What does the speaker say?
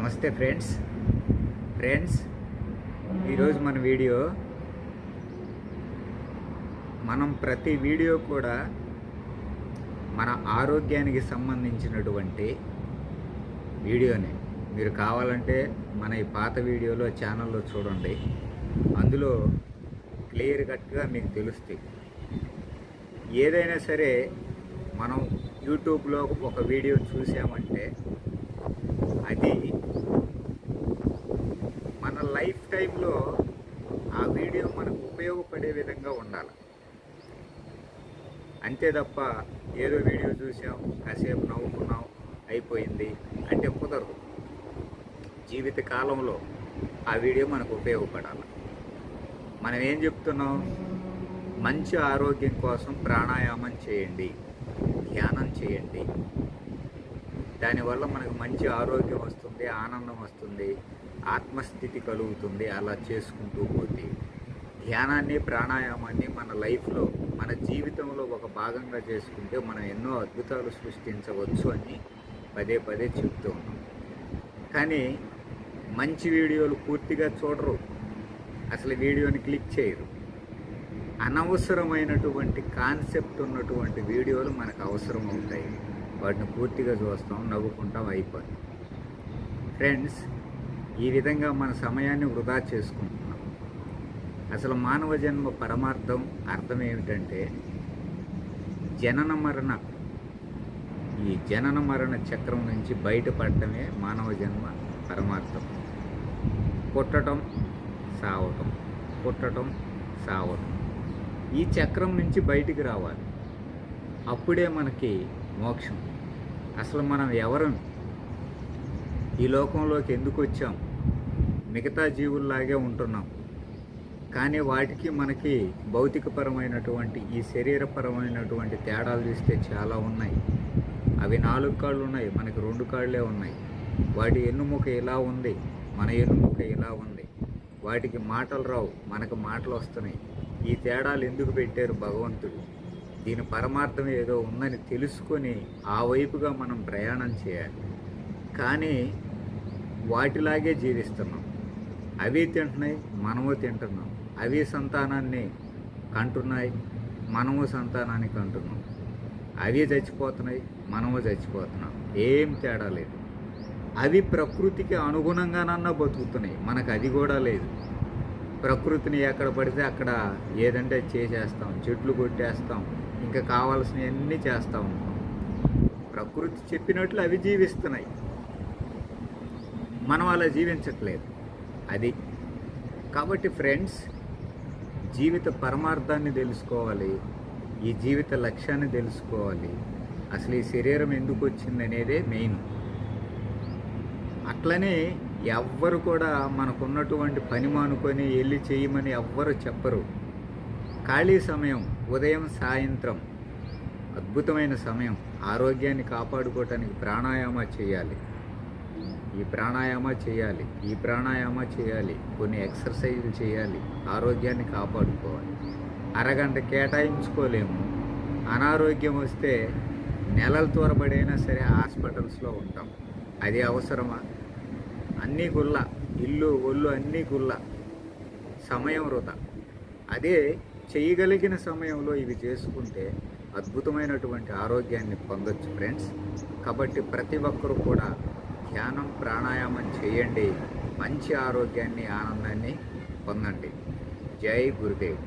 నమస్తే friends. Friends ఈరోజు మన వీడియో మనం ప్రతి వీడియో కూడా మన ఆరోగ్యానికి సంబంధించినటువంటి వీడియోనే. మీరు కావాలంటే మన ఈ పాత వీడియోలో ఛానల్లో చూడండి. అందులో క్లియర్ కట్గా మీకు తెలుస్తాయి. ఏదైనా సరే మనం యూట్యూబ్లో ఒక వీడియో చూసామంటే అది మన లైఫ్ టైంలో ఆ వీడియో మనకు ఉపయోగపడే విధంగా ఉండాలి. అంతే తప్ప ఏదో వీడియో చూసాం కాసేపు నవ్వుకున్నాం అయిపోయింది అంటే కుదరదు. జీవిత కాలంలో ఆ వీడియో మనకు ఉపయోగపడాలి. మనం ఏం చెప్తున్నాం? మంచి ఆరోగ్యం కోసం ప్రాణాయామం చేయండి ధ్యానం చేయండి. దానివల్ల మనకు మంచి ఆరోగ్యం వస్తుంది ఆనందం వస్తుంది ఆత్మస్థితి కలుగుతుంది అలా చేసుకుంటూ పోతే. ధ్యానాన్ని ప్రాణాయామాన్ని మన లైఫ్లో మన జీవితంలో ఒక భాగంగా చేసుకుంటే మనం ఎన్నో అద్భుతాలు సృష్టించవచ్చు అని పదే పదే చెప్తూ ఉన్నాం. కానీ మంచి వీడియోలు పూర్తిగా చూడరు. అసలు వీడియోని క్లిక్ చేయరు. అనవసరమైనటువంటి కాన్సెప్ట్ ఉన్నటువంటి వీడియోలు మనకు అవసరం అవుతాయి. వాటిని పూర్తిగా చూస్తాం నవ్వుకుంటాం అయిపోయి ఫ్రెండ్స్ ఈ విధంగా మన సమయాన్ని వృధా చేసుకుంటున్నాం. అసలు మానవ జన్మ పరమార్థం అర్థం ఏమిటంటే జనన మరణ. ఈ జనన మరణ చక్రం నుంచి బయటపడటమే మానవ జన్మ పరమార్థం. పుట్టటం సావటం. పుట్టటం సావటం. ఈ చక్రం నుంచి బయటికి రావాలి. అప్పుడే మనకి మోక్షం. అసలు మనం ఎవరం? ఈ లోకంలోకి ఎందుకు వచ్చాం? మిగతా జీవుల్లాగే ఉంటున్నాం. కానీ వాటికి మనకి భౌతికపరమైనటువంటి ఈ శరీరపరమైనటువంటి తేడాలు చూస్తే చాలా ఉన్నాయి. అవి నాలుగు కాళ్ళు ఉన్నాయి మనకి రెండు కాళ్ళే ఉన్నాయి. వాటి ఎన్నుముక ఇలా ఉంది మన ఎన్నుముక ఇలా ఉంది. వాటికి మాటలు రావు మనకు మాటలు వస్తున్నాయి. ఈ తేడాలు ఎందుకు పెట్టారు భగవంతుడు? దీని పరమార్థం ఏదో ఉందని తెలుసుకొని ఆ వైపుగా మనం ప్రయాణం చేయాలి. కానీ వాటిలాగే జీవిస్తున్నాం. అవి తింటున్నాయి మనము తింటున్నాం. అవి సంతానాన్ని కంటున్నాయి మనము సంతానాన్ని కంటున్నాం. అవి చచ్చిపోతున్నాయి మనము చచ్చిపోతున్నాం. ఏం తేడా లేదు. అవి ప్రకృతికి అనుగుణంగానన్నా బతుకుతున్నాయి. మనకు అది కూడా లేదు. ప్రకృతిని ఎక్కడ పడితే అక్కడ ఏదంటే అది చేసేస్తాం చెట్లు కొట్టేస్తాం ఇంకా కావాల్సినవన్నీ చేస్తూ ఉంటాం. ప్రకృతి చెప్పినట్లు అవి జీవిస్తున్నాయి. మనం అలా జీవించట్లేదు. అది. కాబట్టి ఫ్రెండ్స్ జీవిత పరమార్థాన్ని తెలుసుకోవాలి. ఈ జీవిత లక్ష్యాన్ని తెలుసుకోవాలి. అసలు ఈ శరీరం ఎందుకు వచ్చింది అనేదే మెయిన్. అట్లనే ఎవ్వరు కూడా మనకున్నటువంటి పని మానుకొని వెళ్ళి చేయమని ఎవ్వరు చెప్పరు. ఖాళీ సమయం. ఉదయం సాయంత్రం అద్భుతమైన సమయం. ఆరోగ్యాన్ని కాపాడుకోవటానికి ప్రాణాయామ చేయాలి. ఈ ప్రాణాయామ చేయాలి. ఈ ప్రాణాయామ చేయాలి. కొన్ని ఎక్సర్సైజులు చేయాలి. ఆరోగ్యాన్ని కాపాడుకోవాలి. అరగంట కేటాయించుకోలేము. అనారోగ్యం వస్తే నెలల తోరబడైనా సరే హాస్పిటల్స్లో ఉంటాం. అది అవసరమా? అన్నీ గుల్ల ఇల్లు ఒళ్ళు అన్నీ గుల్ల సమయం వృధా. అదే చేయగలిగిన సమయంలో ఇవి చేసుకుంటే అద్భుతమైనటువంటి ఆరోగ్యాన్ని పొందొచ్చు ఫ్రెండ్స్ కాబట్టి ప్రతి ఒక్కరూ కూడా ధ్యానం ప్రాణాయామం చేయండి. మంచి ఆరోగ్యాన్ని ఆనందాన్ని పొందండి. జై గురుదేవ్.